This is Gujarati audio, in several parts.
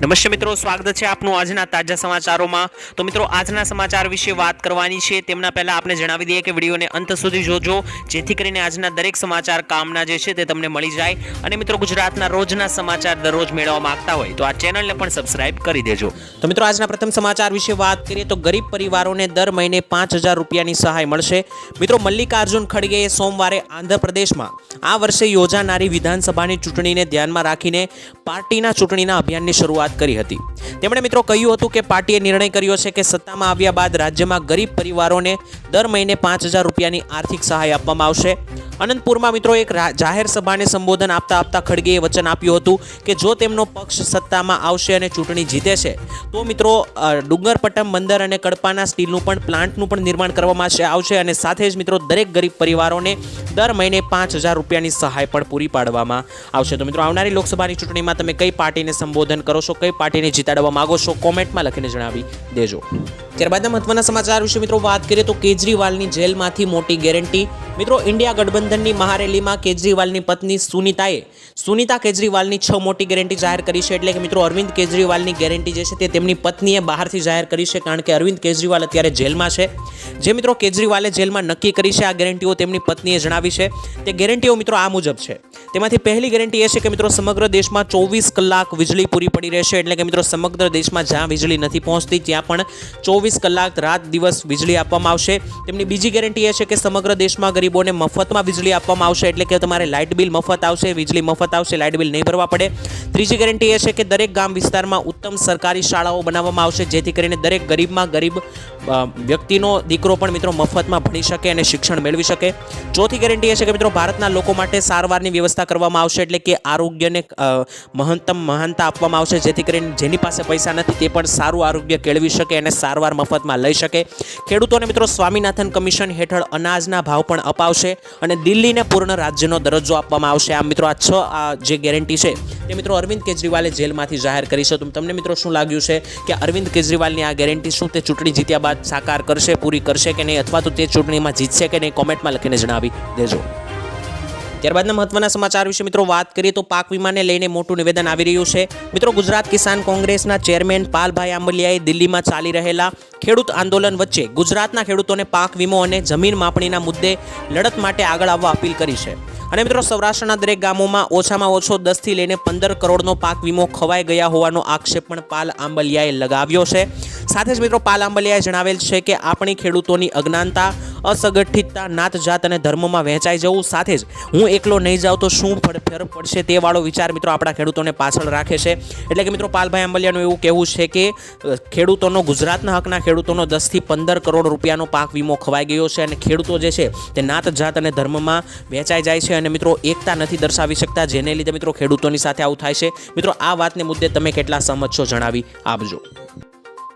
નમસ્તે મિત્રો, સ્વાગત છે આપનું આજના તાજા સમાચારોમાં. તો મિત્રો, આજના સમાચાર વિશે વાત કરવાની છે. તેમના પહેલા આપણે જણાવી દઈએ કે વિડીયોને અંત સુધી જોજો, જેથી કરીને આજના દરેક સમાચાર કામના જે છે તે તમને મળી જાય. અને મિત્રો, ગુજરાતના રોજના સમાચાર દરરોજ મેળવવા માંગતા હોય તો આ ચેનલને પણ સબસ્ક્રાઇબ કરી દેજો. તો મિત્રો, આજના પ્રથમ સમાચાર વિશે વાત કરીએ તો ગરીબ પરિવારોને દર મહિને પાંચ હજાર રૂપિયાની સહાય મળશે. મિત્રો, મલ્લિકાર્જુન ખડગેએ સોમવારે આંધ્રપ્રદેશમાં આ વર્ષે યોજાનારી વિધાનસભાની ચૂંટણીને ધ્યાનમાં રાખીને પાર્ટીના ચૂંટણીના અભિયાનની શરૂઆત કરી હતી. તેમણે મિત્રો કહ્યું હતું કે પાર્ટીએ નિર્ણય કર્યો છે કે સત્તામાં આવ્યા બાદ રાજ્યમાં ગરીબ પરિવારોને દર મહિને પાંચ હજાર રૂપિયાની આર્થિક સહાય આપવામાં આવશે. અનંતપુરમાં મિત્રો એક જાહેર સભાને સંબોધન આપતા આપતા ખડગેએ વચન આપ્યું હતું કે જો તેમનો પક્ષ સત્તામાં આવશે અને ચૂંટણી જીતે છે, તો મિત્રો ડુંગરપટ્ટમ બંદર અને કડપાના સ્ટીલનું પણ પ્લાન્ટનું પણ નિર્માણ કરવામાં આવશે અને સાથે જ મિત્રો દરેક ગરીબ પરિવારોને દર મહિને પાંચ હજાર રૂપિયાની સહાય પણ પૂરી પાડવામાં આવશે. તો મિત્રો, આવનારી લોકસભાની ચૂંટણીમાં તમે કઈ પાર્ટીને સંબોધન કરો છો, કઈ પાર્ટીને જીતાડવા માંગો છો, કોમેન્ટમાં લખીને જણાવી દેજો. ત્યારબાદના મહત્વના સમાચાર વિશે મિત્રો વાત કરીએ તો કેજરીવાલની જેલમાંથી મોટી ગેરંટી મિત્રો, ઇન્ડિયા ગઠબંધનની મહારેલીમાં કેજરીવાલની પત્ની સુનીતાએ, સુનિતા કેજરીવાલની છ મોટી ગેરંટી જાહેર કરી છે એટલે કે મિત્રો, અરવિંદ કેજરીવાલની ગેરંટી જે છે તે તેમની પત્નીએ બહારથી જાહેર કરી છે કારણ કે અરવિંદ કેજરીવાલ અત્યારે જેલમાં છે. જે મિત્રો, કેજરીવાલે જેલમાં નક્કી કરી છે આ ગેરંટીઓ તેમની પત્નીએ જણાવી છે. તે ગેરંટીઓ મિત્રો આ મુજબ છે. તેમાંથી પહેલી ગેરંટી એ છે કે મિત્રો, સમગ્ર દેશમાં ચોવીસ કલાક વીજળી પૂરી પડી રહેશે એટલે કે મિત્રો, સમગ્ર દેશમાં જ્યાં વીજળી નથી પહોંચતી, ત્યાં પણ ચોવીસ કલાક રાત દિવસ વીજળી આપવામાં આવશે. તેમની બીજી ગેરંટી એ છે કે સમગ્ર દેશમાં ગરીબોને મફતમાં વીજળી આપવામાં આવશે એટલે કે તમારે લાઇટ બિલ મફત આવશે, વીજળી મફત આવશે, લાઇટ બિલ નહીં ભરવા પડે. ત્રીજી ગેરંટી એ છે કે દરેક ગામ વિસ્તારમાં ઉત્તમ સરકારી શાળાઓ બનાવવામાં આવશે, જેથી કરીને દરેક ગરીબમાં ગરીબ વ્યક્તિનો દીકરો પણ મિત્રો મફતમાં ભણી શકે અને શિક્ષણ મેળવી શકે. ચોથી ગેરંટી એ છે કે મિત્રો ભારતના લોકો માટે સારવારની વ્યવસ્થા કરવામાં આવશે એટલે કે આરોગ્યને મહત્તમ મહાનતા આપવામાં આવશે, જેથી કરીને જેની પાસે પૈસા નથી તે પણ સારું આરોગ્ય કેળવી શકે અને સારવાર મફતમાં લઈ શકે. ખેડૂતોને મિત્રો સ્વામિનાથન કમિશન હેઠળ અનાજના ભાવ પણ અપાવશે અને દિલ્હીને પૂર્ણ રાજ્યનો દરજ્જો આપવામાં આવશે. આ મિત્રો આ છ, આ જે ગેરંટી છે, તે મિત્રો અરવિંદ કેજરીવાલે જેલમાંથી જાહેર કરી છે. તો તમને મિત્રો શું લાગ્યું છે કે અરવિંદ કેજરીવાલની આ ગેરંટી શું તે ચૂંટણી જીત્યા બાદ સાકાર કરશે, પૂરી કરશે કે નહીં? અથવા તો તે ચૂંટણીમાં જીતશે કે નહીં? કોમેન્ટમાં લખીને જણાવી દેજો. ત્યારબાદના મહત્વના સમાચાર વિશે મિત્રો વાત કરીએ તો પાક વીમાને લઈને મોટું નિવેદન આવી રહ્યું છે. મિત્રો ગુજરાત કિસાન કોંગ્રેસના ચેરમેન પાલભાઈ આંબલિયાએ દિલ્હીમાં ચાલી રહેલા ખેડૂત આંદોલન વચ્ચે ગુજરાતના ખેડૂતોને પાક વીમો અને જમીન માપણીના મુદ્દે લડત માટે આગળ આવવા અપીલ કરી છે. અને મિત્રો સૌરાષ્ટ્રના દરેક ગામોમાં ઓછામાં ઓછો દસથી લઈને પંદર કરોડનો પાક વીમો ખવાઈ ગયા હોવાનો આક્ષેપ પણ પાલ આંબલિયાએ લગાવ્યો છે. સાથે જ મિત્રો પાલ આંબલિયાએ જણાવેલ છે કે આપણી ખેડૂતોની અજ્ઞાનતા અસંગઠિતતા નાત જાત અને ધર્મમાં વહેંચાઈ જવું સાથે જ હું એકલો નહીં જાઉં તો શું ફર- પડશે તે વાળો વિચાર મિત્રો આપણા ખેડૂતોને પાછળ રાખે છે. એટલે કે મિત્રો પાલભાઈ આંબલિયાનું એવું કહેવું છે કે ખેડૂતોનો, ગુજરાતના હકના ખેડૂતોનો દસથી પંદર કરોડ રૂપિયાનો પાક વીમો ખવાઈ ગયો છે અને ખેડૂતો જે છે તે નાત જાત અને ધર્મમાં વહેંચાઈ જાય છે અને મિત્રો એકતા નથી દર્શાવી શકતા, જેને લીધે મિત્રો ખેડૂતોની સાથે આવું થાય છે. મિત્રો આ વાતને મુદ્દે તમે કેટલા સહમત છો જણાવી આપજો.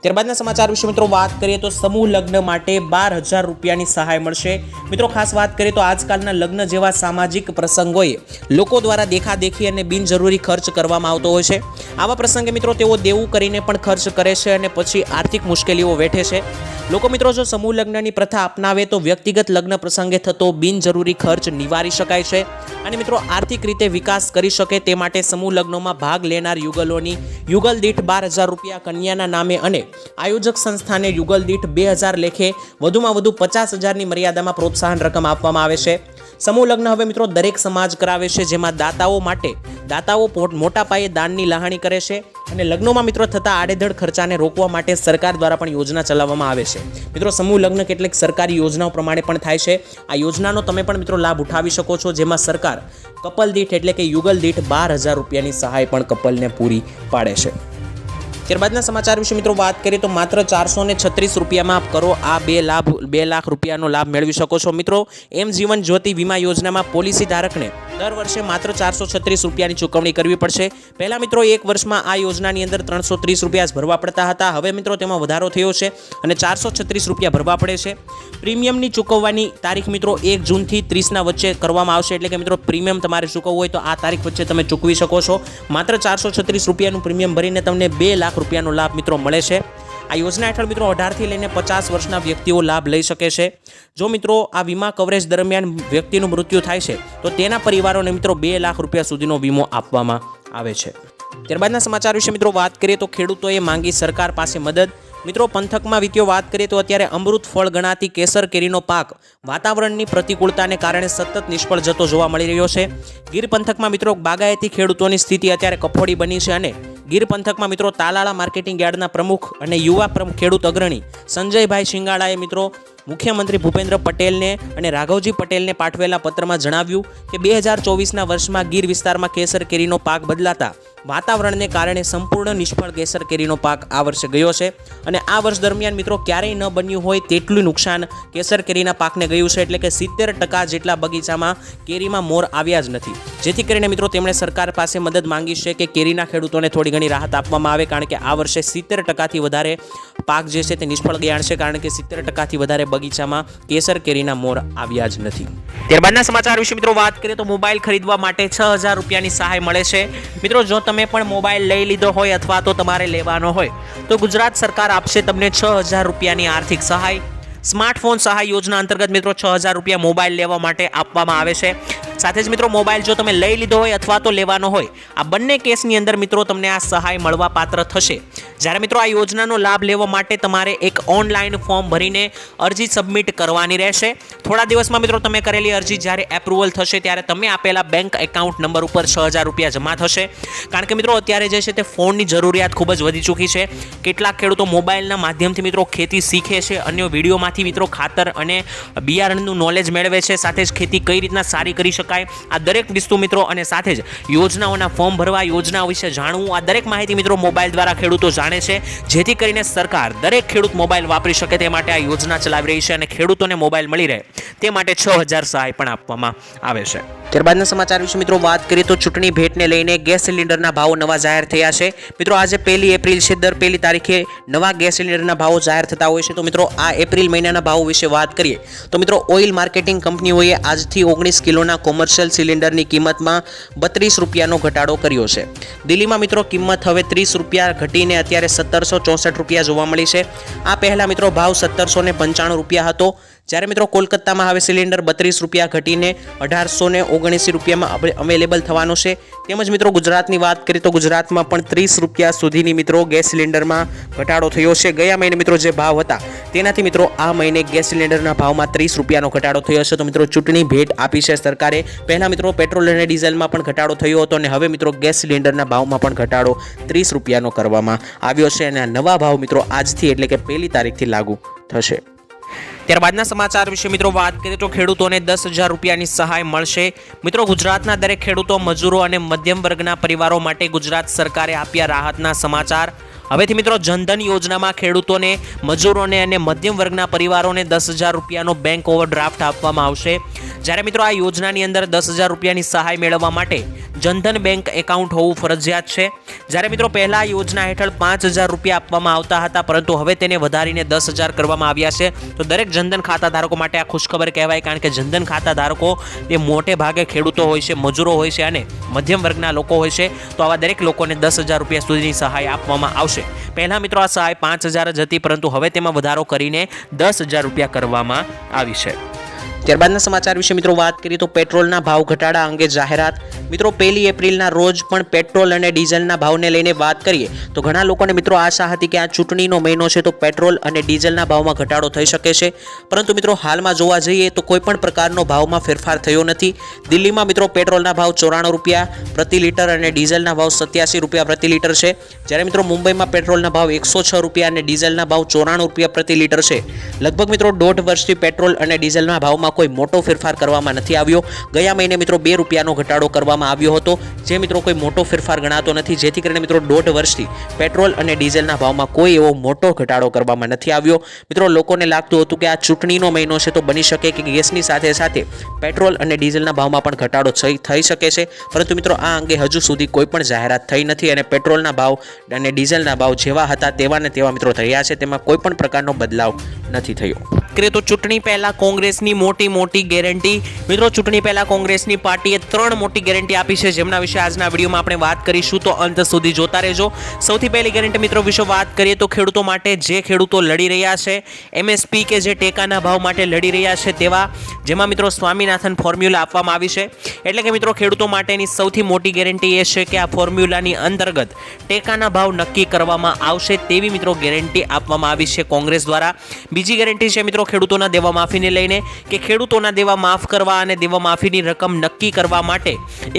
ત્યારબાદના સમાચાર વિશે મિત્રો વાત કરીએ તો સમૂહ લગ્ન માટે બાર હજાર રૂપિયાની સહાય મળશે. મિત્રો ખાસ વાત કરીએ તો આજકાલના લગ્ન જેવા સામાજિક પ્રસંગોએ લોકો દ્વારા દેખાદેખી અને બિનજરૂરી ખર્ચ કરવામાં આવતો હોય છે. આવા પ્રસંગે મિત્રો તેઓ દેવું કરીને પણ ખર્ચ કરે છે અને પછી આર્થિક મુશ્કેલીઓ વેઠે છે. લોકો મિત્રો જો સમૂહ લગ્નની પ્રથા અપનાવે તો વ્યક્તિગત લગ્ન પ્રસંગે થતો બિનજરૂરી ખર્ચ નિવારી શકાય છે અને મિત્રો આર્થિક રીતે વિકાસ કરી શકે તે માટે સમૂહ લગ્નોમાં ભાગ લેનાર યુગલોની યુગલ દીઠ બાર હજાર રૂપિયા કન્યાના નામે અને આયોજક સંસ્થાને યુગલ દીઠ બે હજાર લેખે વધુમાં વધુ પચાસ હજારની મર્યાદામાં પ્રોત્સાહન રકમ આપવામાં આવે છે. સમૂહ લગ્ન હવે મિત્રો દરેક સમાજ કરાવે છે, જેમાં દાતાઓ માટે દાતાઓ મોટા પાયે દાનની લહાણી કરે છે અને લગ્નોમાં મિત્રો થતા આડેધડ ખર્ચાને રોકવા માટે સરકાર દ્વારા પણ યોજના ચલાવવામાં આવે છે. મિત્રો સમૂહ લગ્ન કેટલીક સરકારી યોજનાઓ પ્રમાણે પણ થાય છે. આ યોજનાનો તમે પણ મિત્રો લાભ ઉઠાવી શકો છો, જેમાં સરકાર કપલ દીઠ એટલે કે યુગલ દીઠ બાર હજાર રૂપિયાની સહાય પણ કપલને પૂરી પાડે છે. ત્યારબાદના સમાચાર વિશે મિત્રો વાત કરીએ તો માત્ર ચારસો ને છત્રીસ રૂપિયામાં આપ કરો આ બે લાભ, બે લાખ રૂપિયાનો લાભ મેળવી શકો છો. મિત્રો, એમ જીવન જ્યોતિ વીમા યોજનામાં પોલિસી ધારકને દર વર્ષે માત્ર ચારસો છત્રીસ રૂપિયાની ચૂકવણી કરવી પડશે. પહેલાં મિત્રો એક વર્ષમાં આ યોજનાની અંદર ત્રણસો ત્રીસ રૂપિયા ભરવા પડતા હતા. હવે મિત્રો તેમાં વધારો થયો છે અને ચારસો છત્રીસ રૂપિયા ભરવા પડે છે. પ્રીમિયમની ચૂકવવાની તારીખ મિત્રો એક જૂનથી ત્રીસના વચ્ચે કરવામાં આવશે. એટલે કે મિત્રો પ્રીમિયમ તમારે ચૂકવવું હોય તો આ તારીખ વચ્ચે તમે ચૂકવી શકો છો. માત્ર ચારસો છત્રીસ રૂપિયાનું પ્રીમિયમ ભરીને તમને બે લાખ રૂપિયાનો લાભ મિત્રો મળે છે. આ યોજના હેઠળ મિત્રો અઢારથી લઈને પચાસ વર્ષના વ્યક્તિઓ લાભ લઈ શકે છે. જો મિત્રો આ વીમા કવરેજ દરમિયાન વ્યક્તિનું મૃત્યુ થાય છે, તો તેના પરિવારોને મિત્રો બે લાખ રૂપિયા સુધીનો વીમો આપવામાં આવે છે. ત્યારબાદના સમાચાર વિશે મિત્રો વાત કરીએ તો ખેડૂતોએ માંગી સરકાર પાસે મદદ મિત્રો, પંથકમાં વિત્યો વાત કરીએ તો અત્યારે અમૃત ફળ ગણાતી કેસર કેરીનો પાક વાતાવરણની પ્રતિકૂળતાને કારણે સતત નિષ્ફળ જતો જોવા મળી રહ્યો છે. ગીર પંથકમાં મિત્રો, બાગાયતી ખેડૂતોની સ્થિતિ અત્યારે કફોડી બની છે અને ગીર પંથકમાં મિત્રો, તાલાળા માર્કેટિંગ યાર્ડના પ્રમુખ અને યુવા પ્રમુખ ખેડૂત અગ્રણી સંજયભાઈ શિંગાળાએ મિત્રો, મુખ્યમંત્રી ભૂપેન્દ્ર પટેલને અને રાઘવજી પટેલને પાઠવેલા પત્રમાં જણાવ્યું કે, બે હજાર ચોવીસના વર્ષમાં ગીર વિસ્તારમાં કેસર કેરીનો પાક બદલાતા વાતાવરણને કારણે સંપૂર્ણ નિષ્ફળ કેસર કેરીનો પાક આ વર્ષે ગયો છે. અને આ વર્ષ દરમિયાન મિત્રો ક્યારેય ન બન્યું હોય તેટલું નુકસાન કેસર કેરીના પાકને ગયું છે. એટલે કે સિત્તેર ટકા જેટલા બગીચામાં કેરીમાં મોર આવ્યા જ નથી. જેથી કરીને મિત્રો તેમણે સરકાર પાસે મદદ માંગી છે કે કેરીના ખેડૂતોને થોડી ઘણી રાહત આપવામાં આવે, કારણ કે આ વર્ષે સિત્તેર ટકાથી વધારે પાક જે છે તે નિષ્ફળ ગયા છે, કારણ કે સિત્તેર ટકાથી વધારે બગીચામાં કેસર કેરીના મોર આવ્યા જ નથી. ત્યારબાદના સમાચાર વિશે મિત્રો વાત કરીએ તો મોબાઈલ ખરીદવા માટે છ હજાર રૂપિયાની સહાય મળે છે. મિત્રો, જો તમે પણ મોબાઈલ લઈ લીધો હોય અથવા તો તમારે લેવાનો હોય, તો ગુજરાત સરકાર આપશે તમને છ હજાર રૂપિયાની આર્થિક સહાય. સ્માર્ટફોન સહાય યોજના અંતર્ગત મિત્રો છ હજાર રૂપિયા મોબાઈલ લેવા માટે આપવામાં આવે છે. સાથે જ મિત્રો મોબાઈલ જો તમે લઈ લીધો હોય અથવા તો લેવાનો હોય, આ બંને કેસની અંદર મિત્રો તમને આ સહાય મળવા પાત્ર થશે. જ્યારે મિત્રો આ યોજનાનો લાભ લેવા માટે તમારે એક ઓનલાઈન ફોર્મ ભરીને અરજી સબમિટ કરવાની રહેશે. થોડા દિવસમાં મિત્રો તમે કરેલી અરજી જ્યારે એપ્રુવલ થશે ત્યારે તમે આપેલા બેંક એકાઉન્ટ નંબર ઉપર છ હજાર રૂપિયા જમા થશે. કારણ કે મિત્રો અત્યારે જે છે તે ફોનની જરૂરિયાત ખૂબ જ વધી ચૂકી છે. કેટલાક ખેડૂતો મોબાઈલના માધ્યમથી મિત્રો ખેતી શીખે છે, અન્ય વિડીયોમાંથી મિત્રો ખાતર અને બિયારણનું નોલેજ મેળવે છે, સાથે જ ખેતી કઈ રીતના સારી કરી શકાય. આ દરેક વસ્તુ મિત્રો અને સાથે જ યોજનાઓના ફોર્મ ભરવા, યોજનાઓ વિશે જાણવું, આ દરેક માહિતી મિત્રો મોબાઈલ દ્વારા ખેડૂતો જાણે છે. જેથી કરીને સરકાર દરેક ખેડૂત મોબાઈલ વાપરી શકે તે માટે આ યોજના ચલાવી રહી છે અને ખેડૂતોને મોબાઈલ મળી રહે. તે માટે છ હજાર સહાય પણ આપવામાં આવે છે. ત્યારબાદના સમાચાર વિશે મિત્રો વાત કરીએ તો ચૂંટણી ભેટને લઈને ગેસ સિલિન્ડરના ભાવો નવા જાહેર થયા છે. મિત્રો આજે પહેલી એપ્રિલ છે, દર પહેલી તારીખે નવા ગેસ સિલિન્ડરના ભાવો જાહેર થતા હોય છે. તો મિત્રો આ એપ્રિલ મહિનાના ભાવો વિશે વાત કરીએ. તો મિત્રો ઓઇલ માર્કેટિંગ કંપનીઓએ આજથી ઓગણીસ કિલોના કોમર્શિયલ સિલિન્ડરની કિંમતમાં બત્રીસ રૂપિયાનો ઘટાડો કર્યો છે. દિલ્હીમાં મિત્રો કિંમત હવે ત્રીસ રૂપિયા ઘટીને અત્યારે સત્તરસો ચોસઠ રૂપિયા જોવા મળી છે. આ પહેલાં મિત્રો ભાવ સત્તરસો પંચાણું રૂપિયા હતો. જ્યારે મિત્રો કોલકાતામાં હવે સિલિન્ડર બત્રીસ રૂપિયા ઘટીને અઢારસો ને ઓગણીસી રૂપિયામાં અવેલેબલ થવાનો છે. તેમજ મિત્રો ગુજરાતની વાત કરીએ તો ગુજરાતમાં પણ ત્રીસ રૂપિયા સુધીની મિત્રો ગેસ સિલિન્ડરમાં ઘટાડો થયો છે. ગયા મહિને મિત્રો જે ભાવ હતા, તેનાથી મિત્રો આ મહિને ગેસ સિલિન્ડરના ભાવમાં ત્રીસ રૂપિયાનો ઘટાડો થયો છે. તો મિત્રો ચૂંટણી ભેટ આપી છે સરકારે. પહેલાં મિત્રો પેટ્રોલ અને ડીઝલમાં પણ ઘટાડો થયો હતો અને હવે મિત્રો ગેસ સિલિન્ડરના ભાવમાં પણ ઘટાડો ત્રીસ રૂપિયાનો કરવામાં આવ્યો છે. અને આ નવા ભાવ મિત્રો આજથી એટલે કે પહેલી તારીખથી લાગુ થશે. ત્યારબાદના સમાચાર વિશે મિત્રો વાત કરીએ તો ખેડૂતોને દસ હજાર રૂપિયાની સહાય મળશે. મિત્રો, ગુજરાતના દરેક ખેડૂતો, મજૂરો અને મધ્યમ વર્ગના પરિવારો માટે ગુજરાત સરકારે આપ્યા રાહતના સમાચાર. હવેથી મિત્રો, જનધન યોજનામાં ખેડૂતોને, મજૂરોને અને મધ્યમ વર્ગના પરિવારોને દસ હજાર રૂપિયાનો બેંક ઓવરડ્રાફ્ટ આપવામાં આવશે. જ્યારે મિત્રો, આ યોજનાની અંદર દસ હજાર રૂપિયાની સહાય મેળવવા માટે જનધન બેંક એકાઉન્ટ હોવું ફરજિયાત છે. જ્યારે મિત્રો પહેલા યોજના હેઠળ પાંચ હજાર રૂપિયા આપવામાં આવતા હતા, પરંતુ હવે તેને વધારીને દસ હજાર કરવામાં આવ્યા છે. તો દરેક જનધન ખાતા ધારકો માટે આ ખુશખબર કહેવાય, કારણ કે જનધન ખાતા ધારકો એ મોટે ભાગે ખેડૂતો હોય છે, મજૂરો હોય છે અને મધ્યમ વર્ગના લોકો હોય છે. તો આવા દરેક લોકોને દસ હજાર રૂપિયા સુધીની સહાય આપવામાં આવશે. પહેલાં મિત્રો આ સહાય પાંચ હજાર જ હતી, પરંતુ હવે તેમાં વધારો કરીને દસ હજાર રૂપિયા કરવામાં આવી છે. ત્યારબાદના સમાચાર વિશે મિત્રો વાત કરીએ તો પેટ્રોલના ભાવ ઘટાડા અંગે જાહેરાત. મિત્રો, પહેલી એપ્રિલના રોજ પણ પેટ્રોલ અને ડીઝલના ભાવને લઈને વાત કરીએ તો ઘણા લોકોને મિત્રો આશા હતી કે આ ચૂંટણીનો મહિનો છે તો પેટ્રોલ અને ડીઝલના ભાવમાં ઘટાડો થઈ શકે છે. પરંતુ મિત્રો, હાલમાં જોવા જઈએ તો કોઈપણ પ્રકારનો ભાવમાં ફેરફાર થયો નથી. દિલ્હીમાં મિત્રો પેટ્રોલના ભાવ ચોરાણું રૂપિયા, પ્રતિ લીટર અને ડીઝલના ભાવ સત્યાસી રૂપિયા પ્રતિ લીટર છે. જ્યારે મિત્રો મુંબઈમાં પેટ્રોલના ભાવ એકસો છ રૂપિયા અને ડીઝલના ભાવ ચોરાણું રૂપિયા પ્રતિ લીટર છે. લગભગ મિત્રો, દોઢ વર્ષથી પેટ્રોલ અને ડીઝલના ભાવમાં કોઈ મોટો ફેરફાર કરવામાં નથી આવ્યો. ગયા મહિને મિત્રો બે રૂપિયાનો ઘટાડો કરવામાં આવ્યો હતો. જે મિત્રો કોઈ મોટો ફેરફાર ગણાતો નથી. જેથી કરીને મિત્રો દોઢ વર્ષથી પેટ્રોલ અને ડીઝલના ભાવમાં કોઈ એવો મોટો ઘટાડો કરવામાં નથી આવ્યો. મિત્રો, લોકોને લાગતું હતું કે આ ચૂંટણીનો મહિનો છે તો બની શકે કે ગેસની સાથે સાથે પેટ્રોલ અને ડીઝલના ભાવમાં પણ ઘટાડો થઈ શકે છે. પરંતુ મિત્રો, આ અંગે હજુ સુધી કોઈ પણ જાહેરાત થઈ નથી અને પેટ્રોલના ભાવ અને ડીઝલના ભાવ જેવા હતા તેવા ને તેવા મિત્રો થયા છે. તેમાં કોઈ પણ પ્રકારનો બદલાવ નથી થયો. કરીએ તો ચૂંટણી પહેલાં કોંગ્રેસની મોટી મોટી ગેરંટી. મિત્રો, ચૂંટણી પહેલાં કોંગ્રેસની પાર્ટીએ ત્રણ મોટી ગેરંટી આપી છે, જેમના વિશે આજના વિડીયોમાં આપણે વાત કરીશું. તો અંત સુધી જોતા રહેજો. સૌથી પહેલી ગેરંટી મિત્રો વિશે વાત કરીએ તો ખેડૂતો માટે જે ખેડૂતો લડી રહ્યા છે, એમએસપી કે જે ટેકાના ભાવ માટે લડી રહ્યા છે તેવા, જેમાં મિત્રો સ્વામિનાથન ફોર્મ્યુલા આપવામાં આવી છે. એટલે કે મિત્રો ખેડૂતો માટેની સૌથી મોટી ગેરંટી એ છે કે આ ફોર્મ્યુલાની અંતર્ગત ટેકાના ભાવ નક્કી કરવામાં આવશે તેવી મિત્રો ગેરંટી આપવામાં આવી છે કોંગ્રેસ દ્વારા. બીજી ગેરંટી છે મિત્રો ખેડૂતોના દેવા માફીને લઈને કે ખેડૂતોના દેવા માફ કરવા અને દેવા માફીની રકમ નક્કી કરવા માટે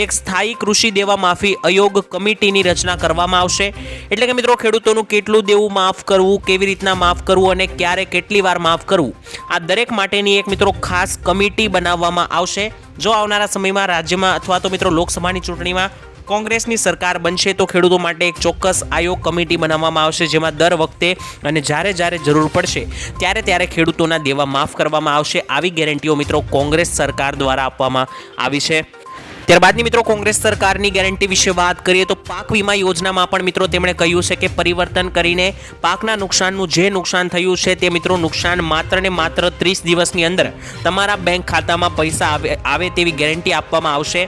એક સ્થાયી કૃષિ દેવા માફી આયોગ કમિટીની રચના કરવામાં આવશે. એટલે કે મિત્રો, ખેડૂતોનું કેટલું દેવું માફ કરવું, કેવી રીતના માફ કરવું અને ક્યારે કેટલી વાર માફ કરવું, આ દરેક માટેની એક મિત્રો ખાસ કમિટી બનાવવામાં આવશે. જો આવનારા સમયમાં રાજ્યમાં અથવા તો મિત્રો લોકસભાની ચૂંટણીમાં કોંગ્રેસની સરકાર બનશે તો ખેડૂતો માટે એક ચોક્કસ આયોગ કમિટી બનાવવામાં આવશે, જેમાં દર વખતે અને જ્યારે જ્યારે જરૂર પડશે, ત્યારે ત્યારે ખેડૂતોના દેવા માફ કરવામાં આવશે. આવી ગેરંટીઓ મિત્રો કોંગ્રેસ સરકાર દ્વારા આપવામાં આવી છે. ત્યારબાદની મિત્રો કોંગ્રેસ સરકારની ગેરંટી વિશે વાત કરીએ તો પાક વીમા યોજનામાં પણ મિત્રો તેમણે કહ્યું છે કે પરિવર્તન કરીને પાકના નુકસાનનું જે નુકસાન થયું છે તે મિત્રો નુકસાન માત્ર ને માત્ર ત્રીસ દિવસની અંદર તમારા બેંક ખાતામાં પૈસા આવે આવે તેવી ગેરંટી આપવામાં આવશે.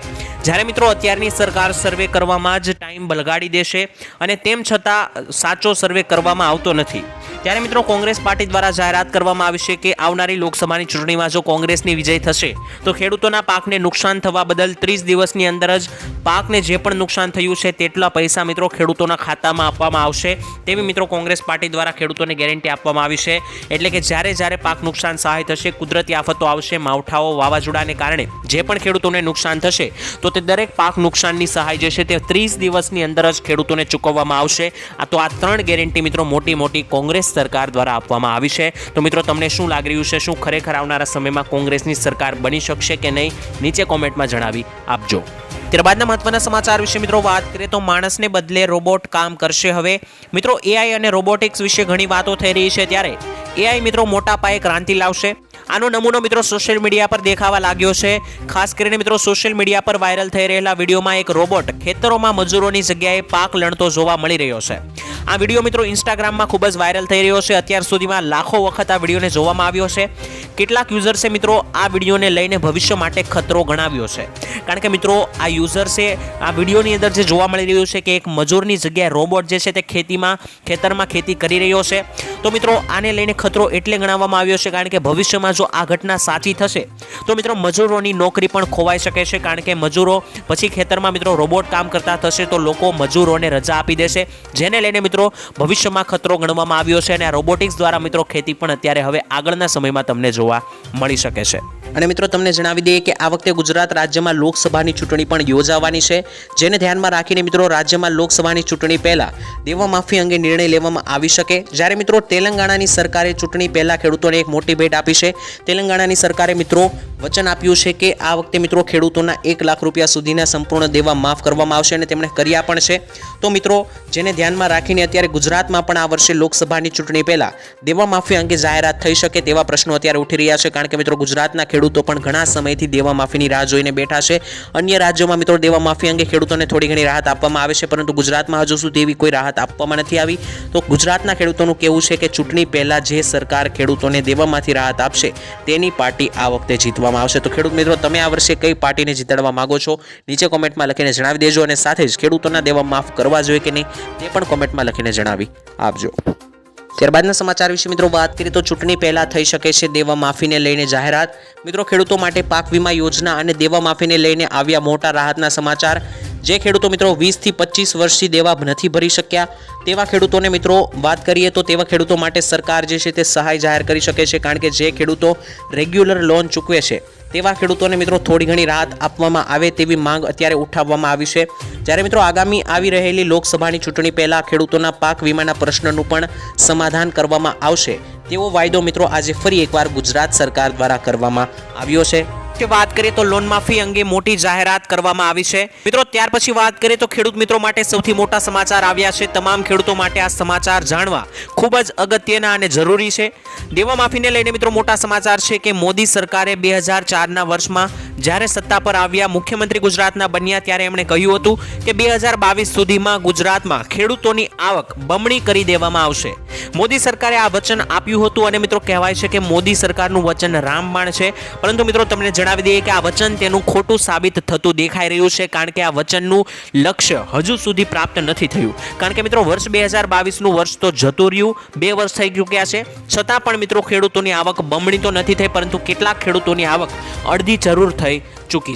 જ્યારે મિત્રો અત્યારની સરકાર સર્વે કરવામાં જ ટાઈમ બલગાડી દેશે અને તેમ છતાં સાચો સર્વે કરવામાં આવતો નથી. ત્યારે મિત્રો કોંગ્રેસ પાર્ટી દ્વારા જાહેરાત કરવામાં આવી છે કે આવનારી લોકસભાની ચૂંટણીમાં જો કોંગ્રેસની વિજય થશે, તો ખેડૂતોના પાકને નુકસાન થવા બદલ ત્રીસ દિવસની અંદર જ પાકને જે પણ નુકસાન થયું છે તેટલા પૈસા મિત્રો ખેડૂતોના ખાતામાં આપવામાં આવશે. તેવી મિત્રો કોંગ્રેસ પાર્ટી દ્વારા ખેડૂતોને ગેરંટી આપવામાં આવી છે. એટલે કે જ્યારે જ્યારે પાક નુકસાન સહાય થશે, કુદરતી આફતો આવશે, માવઠાઓ, વાવાઝોડાને કારણે જે પણ ખેડૂતોને નુકસાન થશે, તો તે દરેક પાક નુકસાનની સહાય જે છે તે ત્રીસ દિવસની અંદર જ ખેડૂતોને ચૂકવવામાં આવશે. આ તો આ ત્રણ ગેરંટી મિત્રો મોટી મોટી કોંગ્રેસ સરકાર દ્વારા આપવામાં આવી છે. તો મિત્રો તમને શું લાગી રહ્યું છે? શું ખરેખર આવનારા સમયમાં કોંગ્રેસની સરકાર બની શકશે કે નહીં? નીચે કોમેન્ટમાં જણાવી આપજો. ત્યારબાદના મહત્વના સમાચાર વિશે મિત્રો વાત કરીએ તો માણસને બદલે રોબોટ કામ કરશે હવે. મિત્રો એઆઈ અને રોબોટિક્સ વિશે ઘણી વાતો થઈ રહી છે ત્યારે. એઆઈ મિત્રો મોટા પાયે ક્રાંતિ લાવશે. આનો નમૂનો મિત્રો સોશિયલ મીડિયા પર દેખાવા લાગ્યો છે. ખાસ કરીને મિત્રો સોશિયલ મીડિયા પર વાયરલ થઈ રહેલા વિડીયોમાં એક રોબોટ ખેતરોમાં મજૂરોની જગ્યાએ પાક લણતો જોવા મળી રહ્યો છે. આ વીડિયો મિત્રો ઇન્સ્ટાગ્રામમાં ખૂબ જ વાયરલ થઈ રહ્યો છે. અત્યાર સુધીમાં લાખો વખત આ વિડીયોને જોવામાં આવ્યો છે. કેટલાક યુઝર્સે મિત્રો આ વિડીયોને લઈને ભવિષ્ય માટે ખતરો ગણાવ્યો છે. કારણ કે મિત્રો આ યુઝર્સે આ વિડીયોની અંદર જે જોવા મળી રહ્યું છે કે એક મજૂરની જગ્યાએ રોબોટ જે છે તે ખેતીમાં, ખેતરમાં ખેતી કરી રહ્યો છે. તો મિત્રો આને લઈને ખતરો એટલે ગણાવવામાં આવ્યો છે કારણ કે ભવિષ્યમાં જો આ ઘટના સાચી થશે, તો મિત્રો મજૂરોની નોકરી પણ ખોવાઈ શકે છે. કારણ કે મજૂરો પછી ખેતરમાં મિત્રો રોબોટ કામ કરતા થશે તો લોકો મજૂરોને રજા આપી દેશે, જેને લઈને મિત્રો ભવિષ્યમાં ખતરો ગણવામાં આવ્યો છે અને આ રોબોટિક્સ દ્વારા મિત્રો ખેતી પણ અત્યારે હવે આગળના સમયમાં તમને જોવા મળી શકે છે. અને મિત્રો, તમને જણાવી દઈએ કે આ વખતે ગુજરાત રાજ્યમાં લોકસભાની ચૂંટણી પણ યોજાવાની છે. જેને ધ્યાનમાં રાખીને મિત્રો, રાજ્યમાં લોકસભાની ચૂંટણી પહેલાં દેવા માફી અંગે નિર્ણય લેવામાં આવી શકે. જ્યારે મિત્રો, તેલંગાણાની સરકારે ચૂંટણી પહેલાં ખેડૂતોને એક મોટી ભેટ આપી છે. તેલંગાણાની સરકારે મિત્રો વચન આપ્યું છે કે આ વખતે મિત્રો ખેડૂતોના એક લાખ રૂપિયા સુધીના સંપૂર્ણ દેવા માફ કરવામાં આવશે અને તેમણે કર્યા પણ છે. તો મિત્રો, જેને ધ્યાનમાં રાખીને અત્યારે ગુજરાતમાં પણ આ વર્ષે લોકસભાની ચૂંટણી પહેલાં દેવા માફી અંગે જાહેરાત થઈ શકે તેવા પ્રશ્નો અત્યારે ઉઠી રહ્યા છે. કારણ કે મિત્રો, ગુજરાતના ખેડૂતો પણ ઘણા સમયથી દેવા માફીની રાહ જોઈને બેઠા છે. અન્ય રાજ્યોમાં મિત્રો દેવા માફી અંગે ખેડૂતોને થોડી ઘણી રાહત આપવામાં આવે છે, પરંતુ ગુજરાતમાં હજુ સુધી એવી કોઈ રાહત આપવામાં નથી આવી. તો ગુજરાતના ખેડૂતોનું કહેવું છે કે ચૂંટણી પહેલાં જે સરકાર ખેડૂતોને દેવામાંથી રાહત આપશે, તેની પાર્ટી આ વખતે જીતવામાં આવશે. તો ખેડૂત મિત્રો, તમે આ વર્ષે કઈ પાર્ટીને જીતાડવા માગો છો? નીચે કોમેન્ટમાં લખીને જણાવી દેજો અને સાથે જ ખેડૂતોના દેવા માફ કરવા જોઈએ કે નહીં, તે પણ કોમેન્ટમાં લખીને જણાવી આપજો. ત્યારબાદના સમાચાર વિશે મિત્રો વાત કરીએ તો ચૂંટણી પહેલાં થઈ શકે છે દેવા માફીને લઈને જાહેરાત. મિત્રો ખેડૂતો માટે પાક વીમા યોજના અને દેવા માફીને લઈને આવ્યા મોટા રાહતના સમાચાર. જે ખેડૂતો મિત્રો વીસથી પચીસ વર્ષથી દેવા નથી ભરી શક્યા. તેવા ખેડૂતોને મિત્રો વાત કરીએ તો તેવા ખેડૂતો માટે સરકાર જે છે તે સહાય જાહેર કરી શકે છે કારણ કે જે ખેડૂતો રેગ્યુલર લોન ચૂકવે છે. તેવા ખેડૂતોને મિત્રો થોડી ઘણી રાહત આપવામાં આવે તેવી માંગ અત્યારે ઉઠાવવામાં આવી છે. જ્યારે મિત્રો આગામી આવી રહેલી લોકસભાની ચૂંટણી પહેલાં ખેડૂતોના પાક વીમાના પ્રશ્નનું પણ સમાધાન કરવામાં આવશે. તેવો વાયદો મિત્રો આજે ફરી એકવાર ગુજરાત સરકાર દ્વારા કરવામાં આવ્યો છે. વાત કરીએ તો લોન માફી અંગે મોટી જાહેરાત કરવામાં આવી છે. મિત્રો, ત્યાર પછી વાત કરીએ તો ખેડૂત મિત્રો માટે સૌથી મોટા સમાચાર આવ્યા છે. તમામ ખેડૂતો માટે આ સમાચાર જાણવા ખૂબ જ અગત્યના અને જરૂરી છે. દેવા માફીને લઈને મિત્રો મોટા સમાચાર છે કે મોદી સરકારે બે હજાર ચારના વર્ષમાં જ્યારે સત્તા પર આવ્યા મુખ્યમંત્રી ગુજરાતના બન્યા ત્યારે એમણે કહ્યું હતું કે બે હજાર બાવીસ સુધીમાં ગુજરાતમાં ખેડૂતોની આવક બમણી કરી દેવામાં આવશે. મોદી સરકારે આ વચન આપ્યું હતું અને મિત્રો કહેવાય છે કે મોદી સરકારનું વચન રામબાણ છે. પરંતુ મિત્રો, તમને જણાવી દઈએ કે આ વચન તેનું ખોટું સાબિત થતું દેખાઈ રહ્યું છે, કારણ કે આ વચનનું લક્ષ્ય હજુ સુધી પ્રાપ્ત નથી થયું. કારણ કે મિત્રો, વર્ષ બે હજાર બાવીસનું વર્ષ તો જતું રહ્યું, બે વર્ષ થઈ ચૂક્યા છે. છતાં પણ મિત્રો, ખેડૂતોની આવક બમણી તો નથી થઈ, પરંતુ કેટલાક ખેડૂતોની આવક અડધી જરૂર થઈ ચૂકી